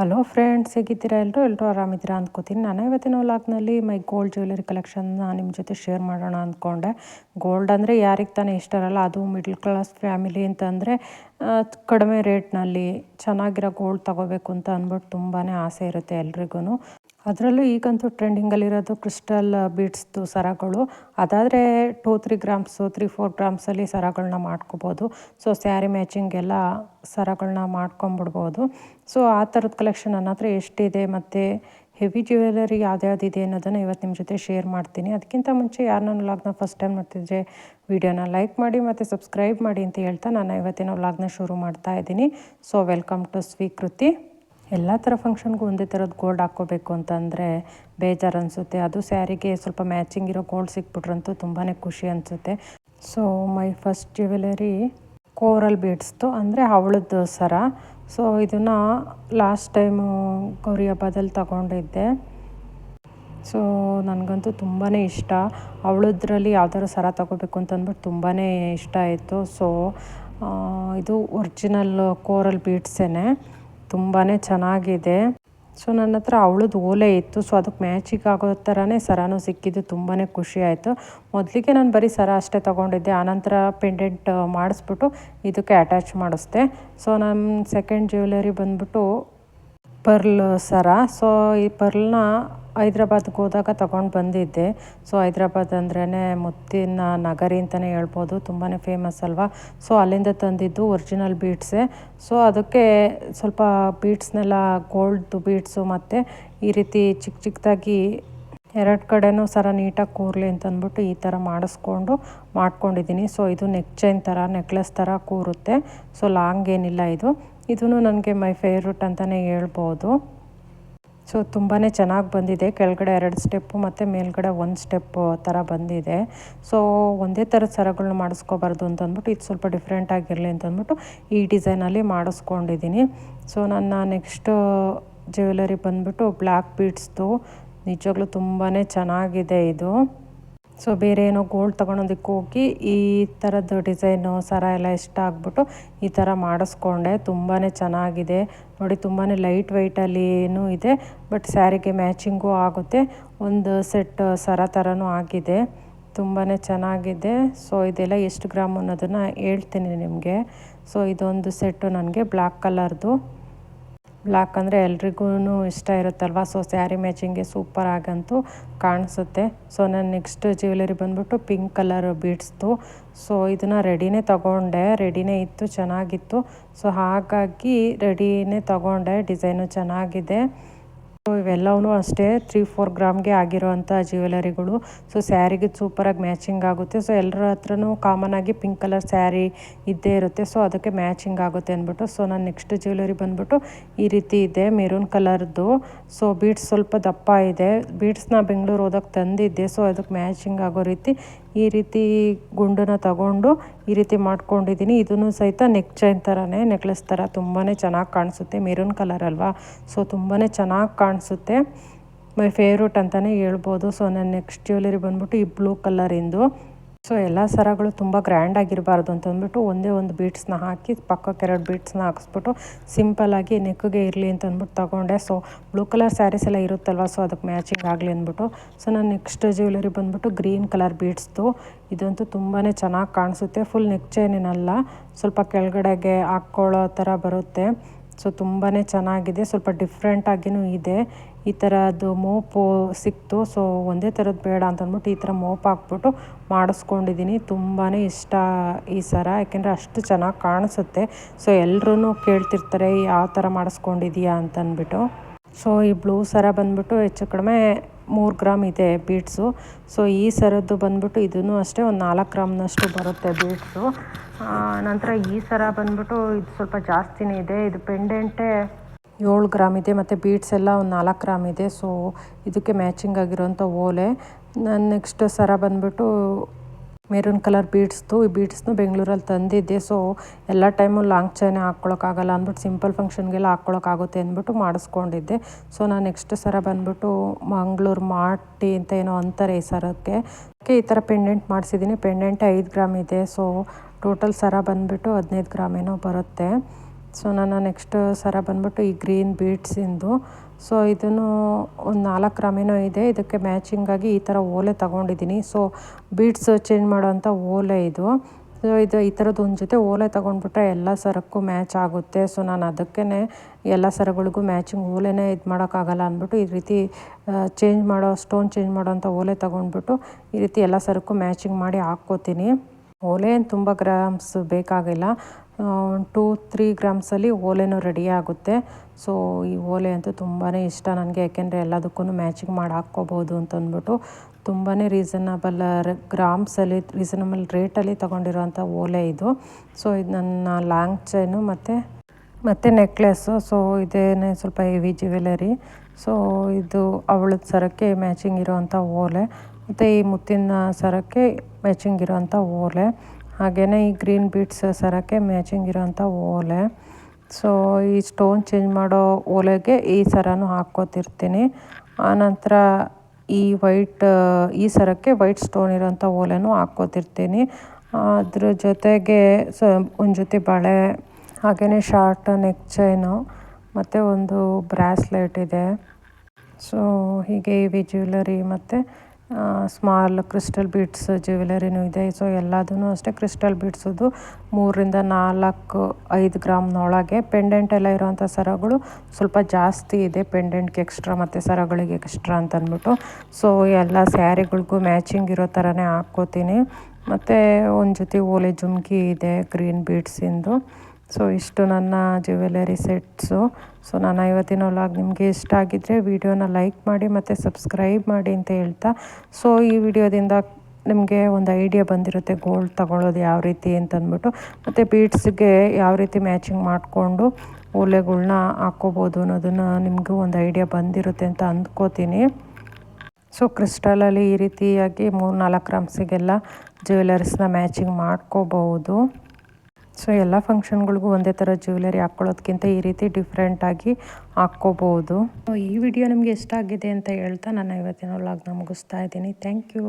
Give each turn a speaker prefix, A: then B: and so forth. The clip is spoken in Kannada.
A: ಹಲೋ ಫ್ರೆಂಡ್ಸ್, ಹೇಗಿದ್ದೀರಾ? ಎಲ್ಲರೂ ಎಲ್ಲರೂ ಆರಾಮಿದ್ದೀರಾ ಅಂದ್ಕೋತೀನಿ. ನಾನು ಇವತ್ತಿನ ವ್ಲಾಗ್ನಲ್ಲಿ ಮೈ ಗೋಲ್ಡ್ ಜ್ಯುವೆಲರಿ ಕಲೆಕ್ಷನ್ನ ನಿಮ್ಮ ಜೊತೆ ಶೇರ್ ಮಾಡೋಣ ಅಂದ್ಕೊಂಡೆ. ಗೋಲ್ಡ್ ಅಂದರೆ ಯಾರಿಗೆ ತಾನೇ ಇಷ್ಟ ಇರಲ್ಲ, ಅದು ಮಿಡ್ಲ್ ಕ್ಲಾಸ್ ಫ್ಯಾಮಿಲಿ ಅಂತಂದರೆ ಕಡಿಮೆ ರೇಟ್ನಲ್ಲಿ ಚೆನ್ನಾಗಿರೋ ಗೋಲ್ಡ್ ತಗೋಬೇಕು ಅಂತ ಅಂದ್ಬಿಟ್ಟು ತುಂಬಾ ಆಸೆ ಇರುತ್ತೆ ಎಲ್ರಿಗೂ ಅದರಲ್ಲೂ ಈಗಂತೂ ಟ್ರೆಂಡಿಂಗಲ್ಲಿರೋದು ಕ್ರಿಸ್ಟಲ್ ಬೀಡ್ಸ್ದು ಸರಗಳು. ಅದಾದರೆ two, three grams, three, four ಗ್ರಾಮ್ಸಲ್ಲಿ ಸರಗಳನ್ನ ಮಾಡ್ಕೋಬೋದು. ಸೊ, ಸ್ಯಾರಿ ಮ್ಯಾಚಿಂಗ್ ಎಲ್ಲ ಸರಗಳನ್ನ ಮಾಡ್ಕೊಂಬಿಡ್ಬೋದು. ಸೊ, ಆ ಥರದ ಕಲೆಕ್ಷನ್ ನನ್ನ ಹತ್ರ ಎಷ್ಟಿದೆ ಮತ್ತು ಹೆವಿ ಜ್ಯುವೆಲರಿ ಯಾವ್ದು ಇದೆ ಅನ್ನೋದನ್ನು ಇವತ್ತು ನಿಮ್ಮ ಜೊತೆ ಶೇರ್ ಮಾಡ್ತೀನಿ. ಅದಕ್ಕಿಂತ ಮುಂಚೆ ಯಾರು ನಾನು ವ್ಲಾಗ್ನ ಫಸ್ಟ್ ಟೈಮ್ ನೋಡ್ತಿದ್ರೆ ವಿಡಿಯೋನ ಲೈಕ್ ಮಾಡಿ ಮತ್ತು ಸಬ್ಸ್ಕ್ರೈಬ್ ಮಾಡಿ ಅಂತ ಹೇಳ್ತಾ ನಾನು ಇವತ್ತಿನ ವ್ಲಾಗ್ನ ಶುರು ಮಾಡ್ತಾ ಇದ್ದೀನಿ. ಸೊ, ವೆಲ್ಕಮ್ ಟು ಸ್ವೀಕೃತಿ. ಎಲ್ಲ ಥರ ಫಂಕ್ಷನ್ಗೂ ಒಂದೇ ಥರದ್ದು ಗೋಲ್ಡ್ ಹಾಕ್ಕೋಬೇಕು ಅಂತಂದರೆ ಬೇಜಾರು ಅನಿಸುತ್ತೆ. ಅದು ಸ್ಯಾರಿಗೆ ಸ್ವಲ್ಪ ಮ್ಯಾಚಿಂಗ್ ಇರೋ ಗೋಲ್ಡ್ ಸಿಕ್ಬಿಟ್ರಂತೂ ತುಂಬಾ ಖುಷಿ ಅನಿಸುತ್ತೆ. So my first jewellery coral ಬೀಡ್ಸ್ದು ಅಂದರೆ ಅವಳದ್ದು ಸರ. ಸೊ ಇದನ್ನು ಲಾಸ್ಟ್ ಟೈಮು ಗೌರಿ ಹಬ್ಬದಲ್ಲಿ ತಗೊಂಡಿದ್ದೆ. ಸೊ ನನಗಂತೂ ತುಂಬಾ ಇಷ್ಟ. ಅವಳದ್ರಲ್ಲಿ ಯಾವ್ದಾದ್ರು ಸರ ತಗೋಬೇಕು ಅಂತ ಅಂದ್ಬಿಟ್ಟು ತುಂಬಾ ಇಷ್ಟ ಆಯಿತು. ಸೊ ಇದು ಒರಿಜಿನಲ್ ಕೋರಲ್ ಬೀಡ್ಸೇ ತುಂಬಾ ಚೆನ್ನಾಗಿದೆ. ಸೊ, ನನ್ನ ಹತ್ರ ಅವಳದ್ದು ಓಲೆ ಇತ್ತು. ಸೊ, ಅದಕ್ಕೆ ಮ್ಯಾಚಿಗೆ ಆಗೋ ಥರನೇ ಸರನೂ ಸಿಕ್ಕಿದ್ದು ತುಂಬಾ ಖುಷಿ ಆಯಿತು. ಮೊದಲಿಗೆ ನಾನು ಬರೀ ಸರ ಅಷ್ಟೇ ತೊಗೊಂಡಿದ್ದೆ. ಆನಂತರ ಪೆಂಡೆಂಟ್ ಮಾಡಿಸ್ಬಿಟ್ಟು ಇದಕ್ಕೆ ಅಟ್ಯಾಚ್ ಮಾಡಿಸ್ದೆ. ಸೊ, ನಮ್ಮ ಸೆಕೆಂಡ್ ಜ್ಯುವೆಲರಿ ಬಂದ್ಬಿಟ್ಟು ಪರ್ಲ್ ಸರ. ಸೊ, ಈ ಪರ್ಲ್ನ ಹೈದ್ರಾಬಾದ್ಗೆ ಹೋದಾಗ ತಗೊಂಡು ಬಂದಿದ್ದೆ. ಸೊ ಹೈದ್ರಾಬಾದ್ ಅಂದ್ರೇ ಮುತ್ತಿನ ನಗರಿ ಅಂತಲೇ ಹೇಳ್ಬೋದು. ತುಂಬಾ ಫೇಮಸ್ ಅಲ್ವಾ? ಸೊ ಅಲ್ಲಿಂದ ತಂದಿದ್ದು ಒರಿಜಿನಲ್ ಬೀಟ್ಸೇ ಸೊ ಅದಕ್ಕೆ ಸ್ವಲ್ಪ ಬೀಟ್ಸ್ನೆಲ್ಲ ಗೋಲ್ಡ್ದು ಬೀಟ್ಸು ಮತ್ತು ಈ ರೀತಿ ಚಿಕ್ಕ ಚಿಕ್ಕದಾಗಿ ಎರಡು ಕಡೆನೂ ಸರ ನೀಟಾಗಿ ಕೂರಲಿ ಅಂತಂದ್ಬಿಟ್ಟು ಈ ಥರ ಮಾಡಿಸ್ಕೊಂಡು ಮಾಡ್ಕೊಂಡಿದ್ದೀನಿ. ಸೊ ಇದು ನೆಕ್ ಚೈನ್ ಥರ ನೆಕ್ಲೆಸ್ ಥರ ಕೂರುತ್ತೆ. ಸೊ ಲಾಂಗ್ ಏನಿಲ್ಲ ಇದು. ಇದೂ ನನಗೆ ಮೈ ಫೇವ್ರೇಟ್ ಅಂತಲೇ ಹೇಳ್ಬೋದು. ಸೊ ತುಂಬಾ ಚೆನ್ನಾಗಿ ಬಂದಿದೆ. ಕೆಳಗಡೆ ಎರಡು ಸ್ಟೆಪ್ಪು ಮತ್ತು ಮೇಲ್ಗಡೆ ಒಂದು ಸ್ಟೆಪ್ ಥರ ಬಂದಿದೆ. ಸೊ ಒಂದೇ ಥರದ ಸರಗಳನ್ನ ಮಾಡಿಸ್ಕೋಬಾರ್ದು ಅಂತ ಅಂದ್ಬಿಟ್ಟು ಇದು ಸ್ವಲ್ಪ ಡಿಫ್ರೆಂಟ್ ಆಗಿರಲಿ ಅಂತ ಅಂದ್ಬಿಟ್ಟು ಈ ಡಿಸೈನಲ್ಲಿ ಮಾಡಿಸ್ಕೊಂಡಿದ್ದೀನಿ ಸೊ ನನ್ನ ನೆಕ್ಸ್ಟ್ ಜ್ಯುವೆಲರಿ ಬಂದ್ಬಿಟ್ಟು ಬ್ಲ್ಯಾಕ್ ಬೀಡ್ಸ್ದು. ನಿಜವಾಗ್ಲೂ ತುಂಬಾ ಚೆನ್ನಾಗಿದೆ ಇದು. ಸೊ ಬೇರೆ ಏನೋ ಗೋಲ್ಡ್ ತೊಗೊಳೋದಕ್ಕೆ ಹೋಗಿ ಈ ಥರದ್ದು ಡಿಸೈನು ಸರ ಎಲ್ಲ ಇಷ್ಟ ಆಗ್ಬಿಟ್ಟು ಈ ಥರ ಮಾಡಿಸ್ಕೊಂಡೆ. ತುಂಬಾ ಚೆನ್ನಾಗಿದೆ. ನೋಡಿ ತುಂಬಾ ಲೈಟ್ ವೆಯ್ಟಲ್ಲಿನೂ ಇದೆ ಬಟ್ ಸ್ಯಾರಿಗೆ ಮ್ಯಾಚಿಂಗೂ ಆಗುತ್ತೆ. ಒಂದು ಸೆಟ್ ಸರ ಥರನೂ ಆಗಿದೆ. ತುಂಬಾ ಚೆನ್ನಾಗಿದೆ. ಸೊ ಇದೆಲ್ಲ ಎಷ್ಟು ಗ್ರಾಮ್ ಅನ್ನೋದನ್ನು ಹೇಳ್ತೀನಿ ನಿಮಗೆ. ಸೊ ಇದೊಂದು ಸೆಟ್ಟು ನನಗೆ ಬ್ಲ್ಯಾಕ್ ಕಲರ್ದು ಬ್ಲ್ಯಾಕ್ ಅಂದರೆ ಎಲ್ರಿಗೂ ಇಷ್ಟ ಇರುತ್ತಲ್ವ? ಸೊ ಸ್ಯಾರಿ ಮ್ಯಾಚಿಂಗ್ಗೆ ಸೂಪರ್ ಆಗಂತೂ ಕಾಣಿಸುತ್ತೆ. ಸೊ ನಾನು ನೆಕ್ಸ್ಟ್ ಜ್ಯುವೆಲರಿ ಬಂದ್ಬಿಟ್ಟು ಪಿಂಕ್ ಕಲರ್ ಬೀಡ್ಸ್ದು ಸೊ ಇದನ್ನು ರೆಡಿನೇ ತೊಗೊಂಡೆ. ರೆಡಿನೇ ಇತ್ತು, ಚೆನ್ನಾಗಿತ್ತು. ಸೊ ಹಾಗಾಗಿ ರೆಡಿನೇ ತೊಗೊಂಡೆ. ಡಿಸೈನು ಚೆನ್ನಾಗಿದೆ. ಇವೆಲ್ಲವೂ ಅಷ್ಟೇ ತ್ರೀ ಫೋರ್ ಗ್ರಾಮ್ಗೆ ಆಗಿರೋವಂಥ ಜ್ಯುವೆಲರಿಗಳು ಸೊ ಸ್ಯಾರಿಗೆ ಸೂಪರಾಗಿ ಮ್ಯಾಚಿಂಗ್ ಆಗುತ್ತೆ. ಸೊ ಎಲ್ಲರ ಹತ್ರನೂ ಕಾಮನ್ ಆಗಿ ಪಿಂಕ್ ಕಲರ್ ಸ್ಯಾರಿ ಇದ್ದೇ ಇರುತ್ತೆ. ಸೊ ಅದಕ್ಕೆ ಮ್ಯಾಚಿಂಗ್ ಆಗುತ್ತೆ ಅಂದ್ಬಿಟ್ಟು. ಸೊ ನಾನು ನೆಕ್ಸ್ಟ್ ಜ್ಯುವೆಲರಿ ಬಂದ್ಬಿಟ್ಟು ಈ ರೀತಿ ಇದೆ ಮೆರೂನ್ ಕಲರ್ದು ಸೊ ಬೀಡ್ಸ್ ಸ್ವಲ್ಪ ದಪ್ಪ ಇದೆ. ಬೀಡ್ಸ್ನ ಬೆಂಗಳೂರು ಹೋದಾಗ ತಂದಿದ್ದೆ. ಸೊ ಅದಕ್ಕೆ ಮ್ಯಾಚಿಂಗ್ ಆಗೋ ರೀತಿ ಈ ರೀತಿ ಗುಂಡನ್ನು ತಗೊಂಡು ಈ ರೀತಿ ಮಾಡ್ಕೊಂಡಿದ್ದೀನಿ. ಇದನ್ನು ಸಹಿತ ನೆಕ್ ಚೈನ್ ಥರನೇ ನೆಕ್ಲೆಸ್ ಥರ ತುಂಬಾ ಚೆನ್ನಾಗಿ ಕಾಣಿಸುತ್ತೆ. ಮೆರೂನ್ ಕಲರ್ ಅಲ್ವಾ? ಸೊ ತುಂಬಾ ಚೆನ್ನಾಗಿ ಕಾಣಿಸುತ್ತೆ. ಮೈ ಫೇವ್ರೇಟ್ ಅಂತಲೇ ಹೇಳ್ಬೋದು. ಸೊ, ನನ್ನ ನೆಕ್ಸ್ಟ್ ಜ್ಯುವೆಲರಿ ಬಂದ್ಬಿಟ್ಟು ಈ ಬ್ಲೂ ಕಲರಿಂದು ಸೊ ಎಲ್ಲ ಸರಗಳು ತುಂಬ ಗ್ರ್ಯಾಂಡಾಗಿರಬಾರ್ದು ಅಂತಂದ್ಬಿಟ್ಟು ಒಂದೇ ಒಂದು ಬೀಟ್ಸ್ನ ಹಾಕಿ ಪಕ್ಕಕ್ಕೆ ಎರಡು ಬೀಟ್ಸ್ನ ಹಾಕಿಸ್ಬಿಟ್ಟು ಸಿಂಪಲ್ಲಾಗಿ ನೆಕ್ಗೆ ಇರಲಿ ಅಂತ ಅಂದ್ಬಿಟ್ಟು ತೊಗೊಂಡೆ. ಸೊ ಬ್ಲೂ ಕಲರ್ ಸ್ಯಾರೀಸ್ ಎಲ್ಲ ಇರುತ್ತಲ್ವ? ಸೊ ಅದಕ್ಕೆ ಮ್ಯಾಚಿಂಗ್ ಆಗಲಿ ಅಂದ್ಬಿಟ್ಟು. ಸೊ ನಾನು ನೆಕ್ಸ್ಟ್ ಜ್ಯುವೆಲರಿ ಬಂದ್ಬಿಟ್ಟು ಗ್ರೀನ್ ಕಲರ್ ಬೀಟ್ಸ್ದು ಇದಂತೂ ತುಂಬಾ ಚೆನ್ನಾಗಿ ಕಾಣಿಸುತ್ತೆ. ಫುಲ್ ನೆಕ್ ಚೈನೇನಲ್ಲ ಸ್ವಲ್ಪ ಕೆಳಗಡೆಗೆ ಹಾಕ್ಕೊಳ್ಳೋ ಥರ ಬರುತ್ತೆ. ಸೊ ತುಂಬಾ ಚೆನ್ನಾಗಿದೆ. ಸ್ವಲ್ಪ ಡಿಫ್ರೆಂಟಾಗಿಯೂ ಇದೆ. ಈ ಥರದ್ದು ಮೋಪು ಸಿಕ್ತು. ಸೊ ಒಂದೇ ಥರದ್ದು ಬೇಡ ಅಂತ ಅಂದ್ಬಿಟ್ಟು ಈ ಥರ ಮೋಪ್ ಹಾಕ್ಬಿಟ್ಟು ಮಾಡಿಸ್ಕೊಂಡಿದ್ದೀನಿ ತುಂಬಾ ಇಷ್ಟ ಈ ಸರ. ಯಾಕೆಂದರೆ ಅಷ್ಟು ಚೆನ್ನಾಗಿ ಕಾಣಿಸುತ್ತೆ. ಸೊ ಎಲ್ಲರೂ ಕೇಳ್ತಿರ್ತಾರೆ ಯಾವ ಥರ ಮಾಡಿಸ್ಕೊಂಡಿದೀಯಾ? ಅಂತಂದ್ಬಿಟ್ಟು. ಸೊ ಈ ಬ್ಲೂ ಸರ ಬಂದ್ಬಿಟ್ಟು ಹೆಚ್ಚು ಕಡಿಮೆ ಮೂರು ಗ್ರಾಮ್ ಇದೆ ಬೀಟ್ಸು. ಸೊ ಈ ಸರದ್ದು ಬಂದ್ಬಿಟ್ಟು ಇದೂ ಅಷ್ಟೇ ಒಂದು ನಾಲ್ಕು ಗ್ರಾಮ್ನಷ್ಟು ಬರುತ್ತೆ ಬೀಡ್ಸು ನಂತರ ಈ ಸರ ಬಂದ್ಬಿಟ್ಟು ಇದು ಸ್ವಲ್ಪ ಜಾಸ್ತಿನೇ ಇದೆ. ಇದು ಪೆಂಡೆಂಟೇ ಏಳು ಗ್ರಾಮ್ ಇದೆ ಮತ್ತು ಬೀಟ್ಸ್ ಎಲ್ಲ ಒಂದು ನಾಲ್ಕು ಗ್ರಾಮ್ ಇದೆ. ಸೊ ಇದಕ್ಕೆ ಮ್ಯಾಚಿಂಗ್ ಆಗಿರೋಂಥ ಓಲೆ. ನೆಕ್ಸ್ಟ್ ಸರ ಬಂದ್ಬಿಟ್ಟು ಮೆರೂನ್ ಕಲರ್ ಬೀಡ್ಸ್ದು ಈ ಬೀಡ್ಸ್ನು ಬೆಂಗಳೂರಲ್ಲಿ ತಂದಿದ್ದೆ. ಸೊ ಎಲ್ಲ ಟೈಮು ಲಾಂಗ್ ಚೈನೇ ಹಾಕ್ಕೊಳಕ್ಕಾಗಲ್ಲ ಅಂದ್ಬಿಟ್ಟು ಸಿಂಪಲ್ ಫಂಕ್ಷನ್ಗೆಲ್ಲ ಹಾಕ್ಕೊಳಕ್ಕಾಗುತ್ತೆ ಅಂದ್ಬಿಟ್ಟು ಮಾಡಿಸ್ಕೊಂಡಿದ್ದೆ. ಸೊ ನಾನು ನೆಕ್ಸ್ಟ್ ಸರ ಬಂದ್ಬಿಟ್ಟು ಮಂಗಳೂರು ಮಾಟಿ ಅಂತ ಏನೋ ಅಂತಾರೆ ಈ ಸರಕ್ಕೆ. ಈ ಥರ ಪೆಂಡೆಂಟ್ ಮಾಡಿಸಿದ್ದೀನಿ ಪೆಂಡೆಂಟ್ ಐದು ಗ್ರಾಮ್ ಇದೆ. ಸೊ ಟೋಟಲ್ ಸರ ಬಂದುಬಿಟ್ಟು ಹದಿನೈದು ಗ್ರಾಮ್ ಏನೋ ಬರುತ್ತೆ. ಸೊ ನಾನು ನೆಕ್ಸ್ಟ್ ಸರ ಬಂದ್ಬಿಟ್ಟು ಈ ಗ್ರೀನ್ ಬೀಡ್ಸಿಂದು ಸೊ ಇದನ್ನು ಒಂದು ನಾಲ್ಕು ಗ್ರಾಮೇನೋ ಇದೆ. ಇದಕ್ಕೆ ಮ್ಯಾಚಿಂಗಾಗಿ ಈ ಥರ ಓಲೆ ತಗೊಂಡಿದ್ದೀನಿ. ಸೊ ಬೀಡ್ಸ್ ಚೇಂಜ್ ಮಾಡೋವಂಥ ಓಲೆ ಇದು. ಸೊ ಇದು ಈ ಥರದ್ದು ಒಂದು ಜೊತೆ ಓಲೆ ತೊಗೊಂಡ್ಬಿಟ್ರೆ ಎಲ್ಲ ಸರಕ್ಕೂ ಮ್ಯಾಚ್ ಆಗುತ್ತೆ. ಸೊ ನಾನು ಅದಕ್ಕೇ ಎಲ್ಲ ಸರಗಳಿಗೂ ಮ್ಯಾಚಿಂಗ್ ಓಲೆನೇ ಇದು ಮಾಡೋಕ್ಕಾಗಲ್ಲ ಅಂದ್ಬಿಟ್ಟು ಈ ರೀತಿ ಚೇಂಜ್ ಮಾಡೋ ಸ್ಟೋನ್ ಚೇಂಜ್ ಮಾಡೋವಂಥ ಓಲೆ ತೊಗೊಂಡ್ಬಿಟ್ಟು ಈ ರೀತಿ ಎಲ್ಲ ಸರಕ್ಕೂ ಮ್ಯಾಚಿಂಗ್ ಮಾಡಿ ಹಾಕ್ಕೋತೀನಿ. ಓಲೆ ಏನು ತುಂಬ ಗ್ರಾಮ್ಸ್ ಬೇಕಾಗಿಲ್ಲ. ಟೂ ತ್ರೀ ಗ್ರಾಮ್ಸಲ್ಲಿ ಓಲೆನೂ ರೆಡಿ ಆಗುತ್ತೆ. ಸೊ, ಈ ಓಲೆ ಅಂತೂ ತುಂಬಾ ಇಷ್ಟ ನನಗೆ, ಯಾಕೆಂದರೆ ಎಲ್ಲದಕ್ಕೂ ಮ್ಯಾಚಿಂಗ್ ಮಾಡಿ ಹಾಕ್ಕೋಬೋದು ಅಂತಂದ್ಬಿಟ್ಟು ತುಂಬಾ ರೀಸನಬಲ್ ಗ್ರಾಮ್ಸಲ್ಲಿ ರೀಸನಬಲ್ ರೇಟಲ್ಲಿ ತೊಗೊಂಡಿರೋಂಥ ಓಲೆ ಇದು. ಸೊ, ಇದು ನನ್ನ ಲಾಂಗ್ ಚೈನು ಮತ್ತು ಮತ್ತು ನೆಕ್ಲೆಸ್ಸು ಸೊ, ಇದೇನೆ ಸ್ವಲ್ಪ ಹೆವಿ ಜ್ಯುವೆಲರಿ ಸೊ, ಇದು ಅವಳದ ಸರಕ್ಕೆ ಮ್ಯಾಚಿಂಗ್ ಇರೋವಂಥ ಓಲೆ. ಮತ್ತು ಈ ಮುತ್ತಿನ ಸರಕ್ಕೆ ಮ್ಯಾಚಿಂಗ್ ಇರೋವಂಥ ಓಲೆ. ಹಾಗೆಯೇ ಈ ಗ್ರೀನ್ ಬೀಟ್ಸ್ ಸರಕ್ಕೆ ಮ್ಯಾಚಿಂಗ್ ಇರೋಂಥ ಓಲೆ. ಸೊ ಈ ಸ್ಟೋನ್ ಚೇಂಜ್ ಮಾಡೋ ಓಲೆಗೆ ಈ ಸರನೂ ಹಾಕ್ಕೋತಿರ್ತೀನಿ. ಆನಂತರ ಈ ವೈಟ್, ಈ ಸರಕ್ಕೆ ವೈಟ್ ಸ್ಟೋನ್ ಇರೋಂಥ ಓಲೆನೂ ಹಾಕ್ಕೋತಿರ್ತೀನಿ. ಅದ್ರ ಜೊತೆಗೆ ಸ, ಒಂದು ಜೊತೆ ಬಳೆ ಹಾಗೆಯೇ ಶಾರ್ಟ್ ನೆಕ್ ಚೈನು, ಮತ್ತು ಒಂದು ಬ್ರಾಸ್ಲೆಟ್ ಇದೆ. ಸೊ ಹೀಗೆ ಇವಿ ಜ್ಯುವೆಲರಿ ಮತ್ತು ಸ್ಮಾಲ್ ಕ್ರಿಸ್ಟಲ್ ಬೀಡ್ಸ್ ಜ್ಯುವೆಲರಿನೂ ಇದೆ. ಸೊ ಎಲ್ಲದೂ ಅಷ್ಟೇ ಕ್ರಿಸ್ಟಲ್ ಬೀಡ್ಸದು ಮೂರರಿಂದ ನಾಲ್ಕು, ಐದು ಗ್ರಾಮ್ನೊಳಗೆ ಪೆಂಡೆಂಟ್ ಎಲ್ಲ ಇರೋವಂಥ ಸರಗಳು ಸ್ವಲ್ಪ ಜಾಸ್ತಿ ಇದೆ. ಪೆಂಡೆಂಟ್ಗೆ ಎಕ್ಸ್ಟ್ರಾ ಮತ್ತು ಸರಗಳಿಗೆ ಎಕ್ಸ್ಟ್ರಾ ಅಂತ ಅಂದ್ಬಿಟ್ಟು ಸೊ ಎಲ್ಲ ಸ್ಯಾರಿಗಳಿಗೂ ಮ್ಯಾಚಿಂಗ್ ಇರೋ ಥರನೇ ಹಾಕ್ಕೋತೀನಿ. ಮತ್ತು ಒಂದು ಜೊತೆ ಓಲೆ ಜುಮ್ಕಿ ಇದೆ ಗ್ರೀನ್ ಬೀಡ್ಸಿಂದು ಸೊ ಇಷ್ಟು ನನ್ನ ಜ್ಯುವೆಲರಿ ಸೆಟ್ಸು. ಸೊ ನಾನು ಇವತ್ತಿನ ವ್ಲಾಗ್ ನಿಮಗೆ ಇಷ್ಟ ಆಗಿದ್ದರೆ ವಿಡಿಯೋನ ಲೈಕ್ ಮಾಡಿ ಮತ್ತು ಸಬ್ಸ್ಕ್ರೈಬ್ ಮಾಡಿ ಅಂತ ಹೇಳ್ತಾ. ಸೊ ಈ ವಿಡಿಯೋದಿಂದ ನಿಮಗೆ ಒಂದು ಐಡಿಯಾ ಬಂದಿರುತ್ತೆ ಗೋಲ್ಡ್ ತಗೊಳ್ಳೋದು ಯಾವ ರೀತಿ ಅಂತಂದ್ಬಿಟ್ಟು. ಮತ್ತು ಬೀಡ್ಸ್ಗೆ ಯಾವ ರೀತಿ ಮ್ಯಾಚಿಂಗ್ ಮಾಡಿಕೊಂಡು ಓಲೆಗಳ್ನ ಹಾಕ್ಕೋಬೋದು ಅನ್ನೋದನ್ನು ನಿಮಗೂ ಒಂದು ಐಡಿಯಾ ಬಂದಿರುತ್ತೆ ಅಂತ ಅಂದ್ಕೋತೀನಿ. ಸೊ ಕ್ರಿಸ್ಟಲಲ್ಲಿ ಈ ರೀತಿಯಾಗಿ ಮೂರು ನಾಲ್ಕು ಗ್ರಾಮ್ಸಿಗೆಲ್ಲ ಜ್ಯುವೆಲರ್ಸ್ನ ಮ್ಯಾಚಿಂಗ್ ಮಾಡ್ಕೋಬಹುದು ಸೊ ಎಲ್ಲ ಫಂಕ್ಷನ್ಗಳಿಗೂ ಒಂದೇ ಥರ ಜ್ಯುವೆಲರಿ ಹಾಕ್ಕೊಳ್ಳೋದಕ್ಕಿಂತ ಈ ರೀತಿ ಡಿಫ್ರೆಂಟಾಗಿ ಹಾಕ್ಕೋಬೋದು. ಈ ವಿಡಿಯೋ ನಿಮಗೆ ಇಷ್ಟ ಆಗಿದೆ ಅಂತ ಹೇಳ್ತಾ ನಾನು ಇವತ್ತಿನ ವ್ಲಾಗ್ನ ಮುಗಿಸ್ತಾ ಇದ್ದೀನಿ. Thank you